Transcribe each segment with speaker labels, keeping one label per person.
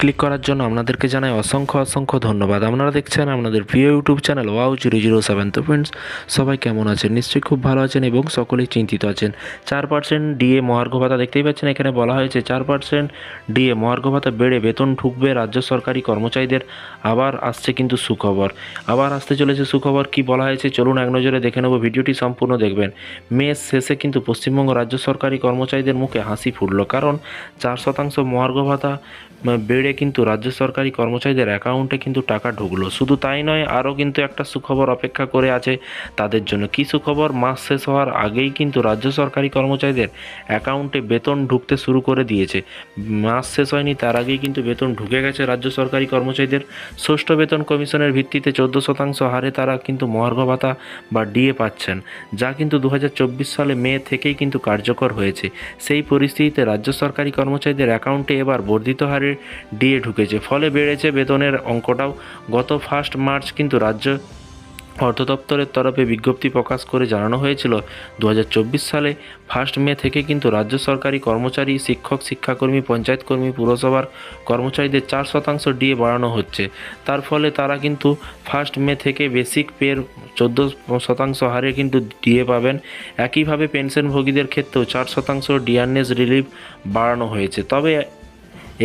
Speaker 1: Click করার জন্য আপনাদেরকে জানাই অসংখ্য অসংখ্য ধন্যবাদ। আপনারা দেখছেন আপনাদের প্রিয় YouTube channel wow zero zero seven তো ফ্রেন্ডস সবাই কেমন আছেন? নিশ্চয়ই খুব ভালো আছেন এবং সকলেই চিন্তিত আছেন। চার পার্সেন্ট ডিএ মহার্ঘ ভাতা দেখতেই পাচ্ছেন, এখানে বলা হয়েছে চার পার্সেন্ট ডিএ মহার্ঘ ভাতা বেড়ে বেতন ঢুকবে রাজ্য সরকারি কর্মচারীদের আবার আসছে কিন্তু সুখবর। আবার আসতে চলেছে সুখবর, কি বলা হয়েছে চলুন এক নজরে দেখে নেব, ভিডিওটি সম্পূর্ণ দেখবেন। মে শেষে কিন্তু পশ্চিমবঙ্গ রাজ্য সরকারি কর্মচারীদের মুখে হাসি ফুটল, কারণ চার শতাংশ মহার্ঘ ভাতা বেড়ে কিন্তু রাজ্য সরকারি কর্মচারীদের অ্যাকাউন্টে কিন্তু টাকা ঢুকলো। শুধু তাই নয় আরও কিন্তু একটা সুখবর অপেক্ষা করে আছে তাদের জন্য। কী সুখবর? মাস শেষ হওয়ার আগেই কিন্তু রাজ্য সরকারি কর্মচারীদের অ্যাকাউন্টে বেতন ঢুকতে শুরু করে দিয়েছে। মাস শেষ হয়নি, তার আগেই কিন্তু বেতন ঢুকে গেছে রাজ্য সরকারি কর্মচারীদের। ষষ্ঠ বেতন কমিশনের ভিত্তিতে চোদ্দ শতাংশ হারে তারা কিন্তু মহার্ঘ ভাতা বা ডিএ পাচ্ছেন, যা কিন্তু দু হাজার চব্বিশ সালে মে থেকেই কিন্তু কার্যকর হয়েছে। সেই পরিস্থিতিতে রাজ্য সরকারি কর্মচারীদের অ্যাকাউন্টে এবার বর্ধিত হারে ডিএ ঢুকেছে। ফলে বেড়েছে বেতনের অঙ্কটাও। গত ফার্স্ট মার্চ কিন্তু রাজ্য অর্থ দপ্তরের তরফে বিজ্ঞপ্তি প্রকাশ করে জানানো হয়েছিল দু হাজার চব্বিশ সালে ফার্স্ট মে থেকে কিন্তু রাজ্য সরকারি কর্মচারী, শিক্ষক, শিক্ষাকর্মী, পঞ্চায়েত কর্মী, পুরসভার কর্মচারীদের চার শতাংশ ডিএ বাড়ানো হচ্ছে। তার ফলে তারা কিন্তু ফার্স্ট মে থেকে বেসিক পের চোদ্দ শতাংশ হারে কিন্তু ডিএ পাবেন। একইভাবে পেনশনভোগীদের ক্ষেত্রেও চার শতাংশ ডিয়ারনেস রিলিফ বাড়ানো হয়েছে। তবে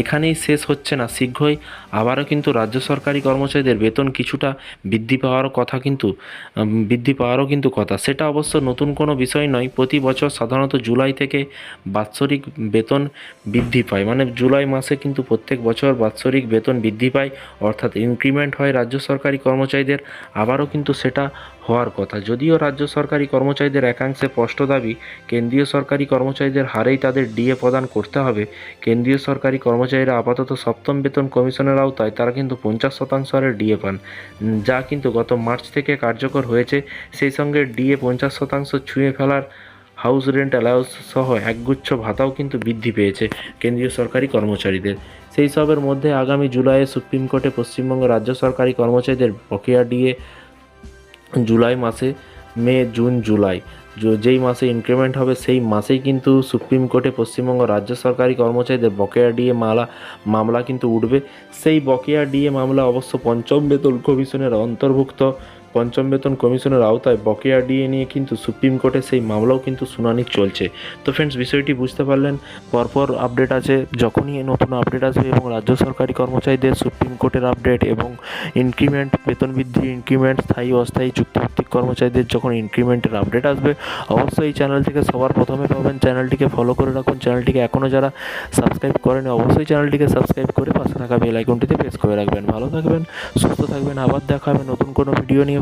Speaker 1: এখানেই শেষ হচ্ছে না। শীঘ্রই আবারও কিন্তু রাজ্য সরকারি কর্মচারীদের বেতন কিছুটা বৃদ্ধি পাওয়ারও কথা কিন্তু বৃদ্ধি পাওয়ারও কিন্তু কথা। সেটা অবশ্য নতুন কোনো বিষয় নয়। প্রতি বছর সাধারণত জুলাই থেকে বাৎসরিক বেতন বৃদ্ধি পায়। মানে জুলাই মাসে কিন্তু প্রত্যেক বছর বাৎসরিক বেতন বৃদ্ধি পায়। অর্থাৎ ইনক্রিমেন্ট হয় রাজ্য সরকারি কর্মচারীদের। আবারও কিন্তু সেটা হওয়ার কথা। যদিও রাজ্য সরকারি কর্মচারীদের একাংশে স্পষ্ট দাবি, কেন্দ্রীয় সরকারি কর্মচারীদের হারেই তাদের ডিএ প্রদান করতে হবে। কেন্দ্রীয় সরকারি কর্মচারীরা আপাতত সপ্তম বেতন কমিশনের আওতায়, তারা কিন্তু পঞ্চাশ শতাংশ হারে ডিএ পান, যা কিন্তু গত মার্চ থেকে কার্যকর হয়েছে। সেই সঙ্গে ডিএ পঞ্চাশ শতাংশ ছুঁয়ে ফেলার হাউস রেন্ট অ্যালাউন্স সহ একগুচ্ছ ভাতাও কিন্তু বৃদ্ধি পেয়েছে কেন্দ্রীয় সরকারি কর্মচারীদের। সেই সবের মধ্যে আগামী জুলাইয়ে সুপ্রিম কোর্টে পশ্চিমবঙ্গ রাজ্য সরকারি কর্মচারীদের বকেয়া ডিএ জুলাই মাসে, মে, জুন, জুলাই। যেই মাসে ইনক্রিমেন্ট হবে, সেই মাসেই কিন্তু সুপ্রিম কোর্টে পশ্চিমবঙ্গ রাজ্য সরকারি কর্মচারীদের বকেয়া ডিএ মালা, মামলা কিন্তু উঠবে। সেই বকেয়া ডিএ মামলা অবশ্য পঞ্চম বেতন কমিশনের অন্তর্ভুক্ত। পঞ্চম বেতন কমিশনের আওতায় বকেয়া ডিএ নিয়ে কিন্তু সুপ্রিম কোর্টে সেই মামলাও কিন্তু শুনানি চলছে। তো ফ্রেন্ডস বিষয়টি বুঝতে পারলেন, পরপর আপডেট আছে, যখনই নতুন আপডেট আসবে এবং রাজ্য সরকারি কর্মচারীদের সুপ্রিম কোর্টের আপডেট এবং ইনক্রিমেন্ট বেতন বৃদ্ধি ইনক্রিমেন্ট স্থায়ী, অস্থায়ী চুক্তিভিত্তিক কর্মচারীদের যখন ইনক্রিমেন্টের আপডেট আসবে, অবশ্যই এই চ্যানেল থেকে সবার প্রথমে পাবেন। চ্যানেলটিকে ফলো করে রাখুন। চ্যানেলটিকে এখনও যারা সাবস্ক্রাইব করেনি, অবশ্যই চ্যানেলটিকে সাবস্ক্রাইব করে পাশে থাকা বেল আইকনটিতে প্রেস করে রাখবেন। ভালো থাকবেন, সুস্থ থাকবেন। আবার দেখা হবে নতুন কোনো ভিডিও নিয়ে।